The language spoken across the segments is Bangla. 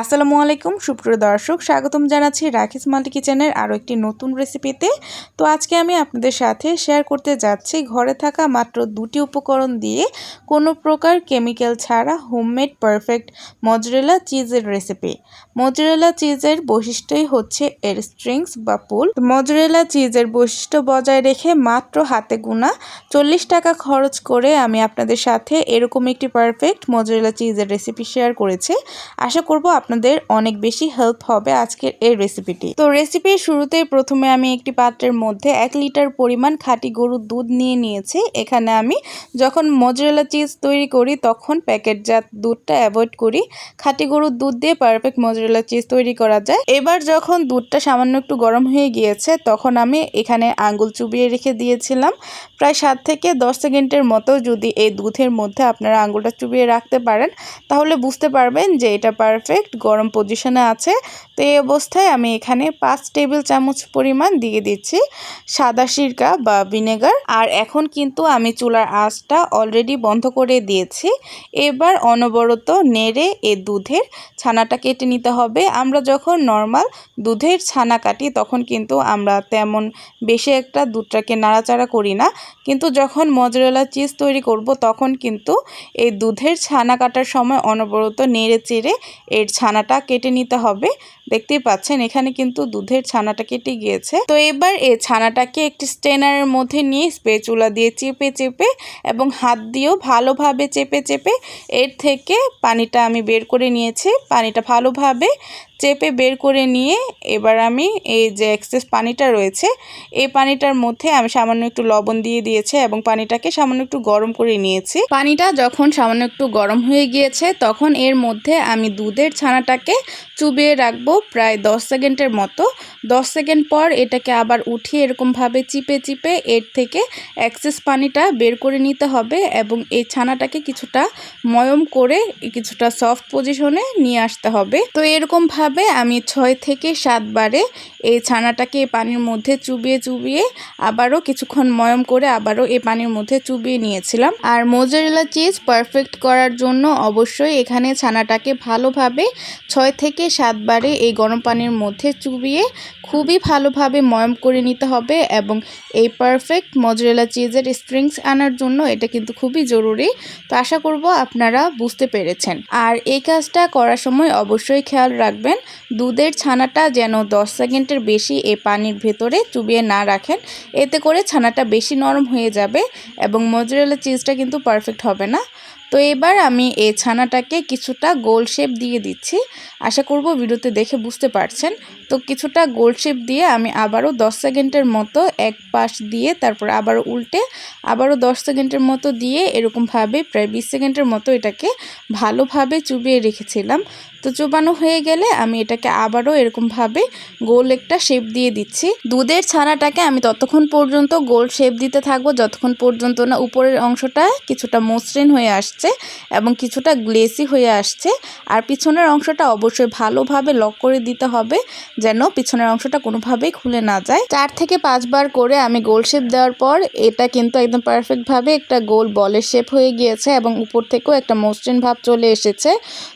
আসসালামু আলাইকুম, সুপ্রিয় দর্শক, স্বাগতম জানাচ্ছি রাখিস মাল্টি কিচেনের আরও একটি নতুন রেসিপিতে। তো আজকে আমি আপনাদের সাথে শেয়ার করতে যাচ্ছি ঘরে থাকা মাত্র দুটি উপকরণ দিয়ে কোনো প্রকার কেমিক্যাল ছাড়া হোমমেড পারফেক্ট মজরেলা চিজের রেসিপি। মজরেলা চিজের বৈশিষ্ট্যই হচ্ছে এর স্ট্রিংস বা পুল। মজরেলা চিজের বৈশিষ্ট্য বজায় রেখে মাত্র হাতে গুণা চল্লিশ টাকা খরচ করে আমি আপনাদের সাথে এরকম একটি পারফেক্ট মজরেলা চিজের রেসিপি শেয়ার করেছি। আশা করব আপনাদের অনেক বেশি হেল্প হবে আজকের এই রেসিপিটি তো রেসিপির শুরুতে প্রথমে আমি একটি পাত্রের মধ্যে এক লিটার পরিমাণ খাঁটি গরুর দুধ নিয়ে নিয়েছি। এখানে আমি যখন মজরেলা চিজ তৈরি করি, তখন প্যাকেটজাত দুধটা অ্যাভয়েড করি। খাঁটি গরুর দুধ দিয়ে পারফেক্ট মজরেলা চিজ তৈরি করা যায়। এবার যখন দুধটা সামান্য একটু গরম হয়ে গিয়েছে, তখন আমি এখানে আঙ্গুল চুবিয়ে রেখে দিয়েছিলাম। প্রায় সাত থেকে দশ সেকেন্ডের মতো যদি এই দুধের মধ্যে আপনারা আঙ্গুলটা চুবিয়ে রাখতে পারেন, তাহলে বুঝতে পারবেন যে এটা পারফেক্ট গরম পজিশনে আছে। তো এই অবস্থায় আমি এখানে পাঁচ টেবিল চামচ পরিমাণ দিয়ে দিচ্ছি সাদা সিরকা বা ভিনেগার। আর এখন কিন্তু আমি চুলার আঁচটা অলরেডি বন্ধ করে দিয়েছি। এবার অনবরত নেড়ে এ দুধের ছানাটা কেটে নিতে হবে। আমরা যখন নর্মাল দুধের ছানা কাটি, তখন কিন্তু আমরা তেমন বেশি একটা দুধটাকে নাড়াচাড়া করি না। কিন্তু যখন মজরেলা চিজ তৈরি করব, তখন কিন্তু এই দুধের ছানা কাটার সময় অনবরত নেড়ে চেড়ে এর ছানাটা কেটে নিতে হবে। দেখতেই পাচ্ছেন, এখানে কিন্তু দুধের ছানাটা কেটে গিয়েছে। তো এবার এই ছানাটাকে একটি স্টেনারের মধ্যে নিয়ে স্পেচুলা দিয়ে চেপে চেপে এবং হাত দিয়েও ভালোভাবে চেপে চেপে এর থেকে পানিটা আমি বের করে নিয়েছি। পানিটা ভালোভাবে চেপে বের করে নিয়ে এবার আমি এই যে এক্সেস পানিটা রয়েছে, এই পানিটার মধ্যে আমি সামান্য একটু লবণ দিয়ে দিয়েছি এবং পানিটাকে সামান্য একটু গরম করে নিয়েছি। পানিটা যখন সামান্য একটু গরম হয়ে গিয়েছে, তখন এর মধ্যে আমি দুধের ছানাটাকে চুবিয়ে রাখব প্রায় দশ সেকেন্ডের মতো। দশ সেকেন্ড পর এটাকে আবার উঠিয়ে এরকমভাবে চিপে চিপে এর থেকে অ্যাক্সেস পানিটা বের করে নিতে হবে এবং এই ছানাটাকে কিছুটা ময়ম করে কিছুটা সফট পজিশনে নিয়ে আসতে হবে। তো এরকমভাবে আমি ছয় থেকে সাতবারে এই ছানাটাকে পানির মধ্যে চুবিয়ে চুবিয়ে আবারও কিছুক্ষণ ময়ম করে আবারও এই পানির মধ্যে চুবিয়ে নিয়েছিলাম। আর মোজারেলা চিজ পারফেক্ট করার জন্য অবশ্যই এখানে ছানাটাকে ভালোভাবে ছয় থেকে সাতবারে এই গরম পানির মধ্যে চুবিয়ে খুবই ভালোভাবে ময়ম করে নিতে হবে এবং এই পারফেক্ট মজরেলা চিজের স্ট্রিংস আনার জন্য এটা কিন্তু খুবই জরুরি। তো আশা করব আপনারা বুঝতে পেরেছেন। আর এই কাজটা করার সময় অবশ্যই খেয়াল রাখবেন, দুধের ছানাটা যেন দশ সেকেন্ডের বেশি এই পানির ভেতরে চুবিয়ে না রাখেন। এতে করে ছানাটা বেশি নরম হয়ে যাবে এবং মজরেলা চিজটা কিন্তু পারফেক্ট হবে না। তো এবার আমি এই ছানাটাকে কিছুটা গোল শেপ দিয়ে দিচ্ছি। আশা করব ভিডিওতে দেখে বুঝতে পারছেন। তো কিছুটা গোল শেপ দিয়ে আমি আবারও 10 সেকেন্ডের মতো এক পাশ দিয়ে তারপর আবারও উল্টে আবারও 10 সেকেন্ডের মতো দিয়ে এরকমভাবে প্রায় 20 সেকেন্ডের মতো এটাকে ভালোভাবে চুবিয়ে রেখেছিলাম। তো চোবানো হয়ে গেলে আমি এটাকে আবারও এরকমভাবে গোল একটা শেপ দিয়ে দিচ্ছি। দুধের ছানাটাকে আমি ততক্ষণ পর্যন্ত গোল শেপ দিতে থাকব, যতক্ষণ পর্যন্ত না উপরের অংশটা কিছুটা মসৃণ হয়ে আসছে। এবং কিছুটা গ্লেসি হয়ে আসছে। আর পিছনের অংশটা অবশ্যই ভালোভাবে লক করে দিতে হবে যেন পিছনের অংশটা কোনোভাবেই খুলে না যায়। চার থেকে পাঁচবার করে আমি গোল শেপ দেওয়ার পর এটা কিন্তু একদম পারফেক্টভাবে একটা গোল বলের শেপ হয়ে গিয়েছে এবং উপর থেকেও একটা মসৃণ ভাব চলে এসেছে।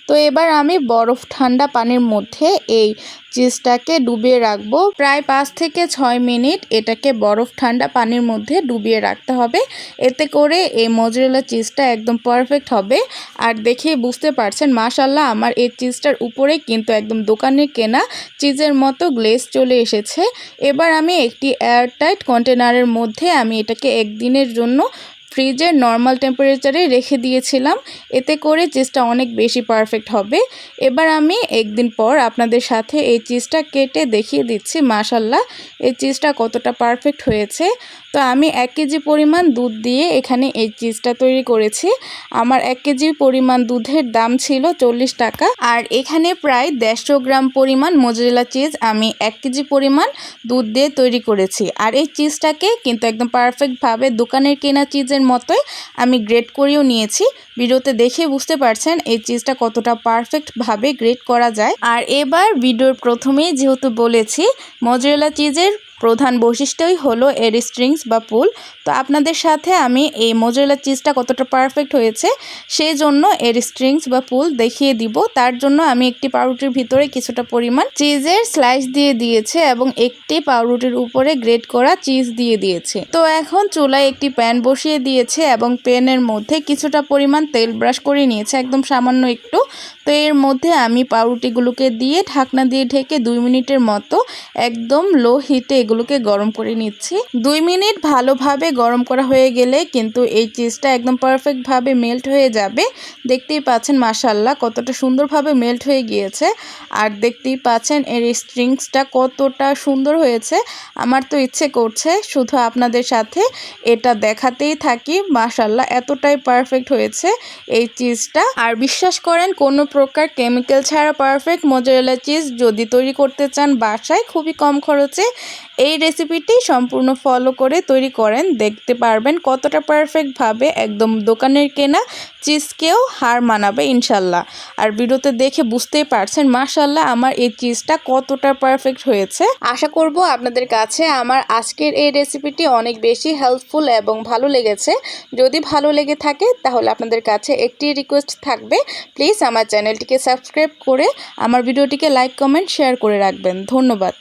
তো এবার আমি বরফ ঠান্ডা পানির মধ্যে এই চিজটাকে ডুবিয়ে রাখব। প্রায় পাঁচ থেকে ছয় মিনিট এটাকে বরফ ঠান্ডা পানির মধ্যে ডুবিয়ে রাখতে হবে। এতে করে এই মজরেলা চিজটা একদম পারফেক্ট হবে। আর দেখে বুঝতে পারছেন মাশাল্লাহ আমার এই চিজটার উপরে কিন্তু একদম দোকানে কেনা চিজের মতো গ্লেস চলে এসেছে। এবার আমি একটি এয়ারটাইট কন্টেনারের মধ্যে আমি এটাকে একদিনের জন্য ফ্রিজের নর্মাল টেম্পারেচারে রেখে দিয়েছিলাম। এতে করে চিজটা অনেক বেশি পারফেক্ট হবে। এবার আমি একদিন পর আপনাদের সাথে এই চিজটা কেটে দেখিয়ে দিচ্ছি মাশাল্লাহ এই চিজটা কতটা পারফেক্ট হয়েছে। তো আমি এক কেজি পরিমাণ দুধ দিয়ে এখানে এই চিজটা তৈরি করেছি। আমার এক কেজি পরিমাণ দুধের দাম ছিল চল্লিশ টাকা। আর এখানে প্রায় দেড়শো গ্রাম পরিমাণ মজরেলা চিজ আমি এক কেজি পরিমাণ দুধ দিয়ে তৈরি করেছি। আর এই চিজটাকে কিন্তু একদম পারফেক্টভাবে দোকানের কেনা চিজের মতোই আমি গ্রেড করেও নিয়েছি। ভিডিওতে দেখে বুঝতে পারছেন এই চিজটা কতটা পারফেক্টভাবে গ্রেড করা যায়। আর এবার ভিডিওর প্রথমেই যেহেতু বলেছি মজরেলা চিজের প্রধান বৈশিষ্ট্যই হলো এর স্ট্রিংস বা পুল তো আপনাদের সাথে আমি এই মোজরেলা চিজটা কতটা পারফেক্ট হয়েছে, সেই জন্য এর স্ট্রিংস বা পুল দেখিয়ে দিব। তার জন্য আমি একটি পাউরুটির ভিতরে কিছুটা পরিমাণ চিজের স্লাইস দিয়ে দিয়েছে এবং একটি পাউরুটির উপরে গ্রেট করা চিজ দিয়ে দিয়েছে। তো এখন চুলায় একটি প্যান বসিয়ে দিয়েছে এবং প্যানের মধ্যে কিছুটা পরিমাণ তেল ব্রাশ করে নিয়েছে, একদম সামান্য একটু। তো এর মধ্যে আমি পাউরুটিগুলোকে দিয়ে ঢাকনা দিয়ে ঢেকে দুই মিনিটের মতো একদম লো হিটে এগুলোকে গরম করে নিচ্ছি। দুই মিনিট ভালোভাবে গরম করা হয়ে গেলে কিন্তু এই চিজটা একদম পারফেক্টভাবে মেল্ট হয়ে যাবে। দেখতেই পাচ্ছেন মাসাল্লাহ কতটা সুন্দরভাবে মেল্ট হয়ে গিয়েছে। আর দেখতেই পাচ্ছেন এর স্ট্রিংসটা কতটা সুন্দর হয়েছে। আমার তো ইচ্ছে করছে শুধু আপনাদের সাথে এটা দেখাতেই থাকি। মাসাল্লাহ এতটাই পারফেক্ট হয়েছে এই চিজটা আর বিশ্বাস করেন কোনো প্রকার কেমিক্যাল ছাড়া পারফেক্ট মোজারেলা চিজ যদি তৈরি করতে চান বাসায় খুবই কম খরচে এই রেসিপিটি সম্পূর্ণ ফলো করে তৈরি করেন। দেখতে পারবেন কতটা পারফেক্টভাবে একদম দোকানের কেনা চিজকেও হার মানাবে ইনশাল্লাহ। আর ভিডিওতে দেখে বুঝতেই পারছেন মাশাল্লাহ আমার এই চিজটা কতটা পারফেক্ট হয়েছে। আশা করব আপনাদের কাছে আমার আজকের এই রেসিপিটি অনেক বেশি হেল্পফুল এবং ভালো লেগেছে। যদি ভালো লেগে থাকে তাহলে আপনাদের কাছে একটি রিকোয়েস্ট থাকবে। প্লিজ আমার চ্যানেলটিকে সাবস্ক্রাইব করে আমার ভিডিওটিকে লাইক কমেন্ট শেয়ার করে রাখবেন। ধন্যবাদ।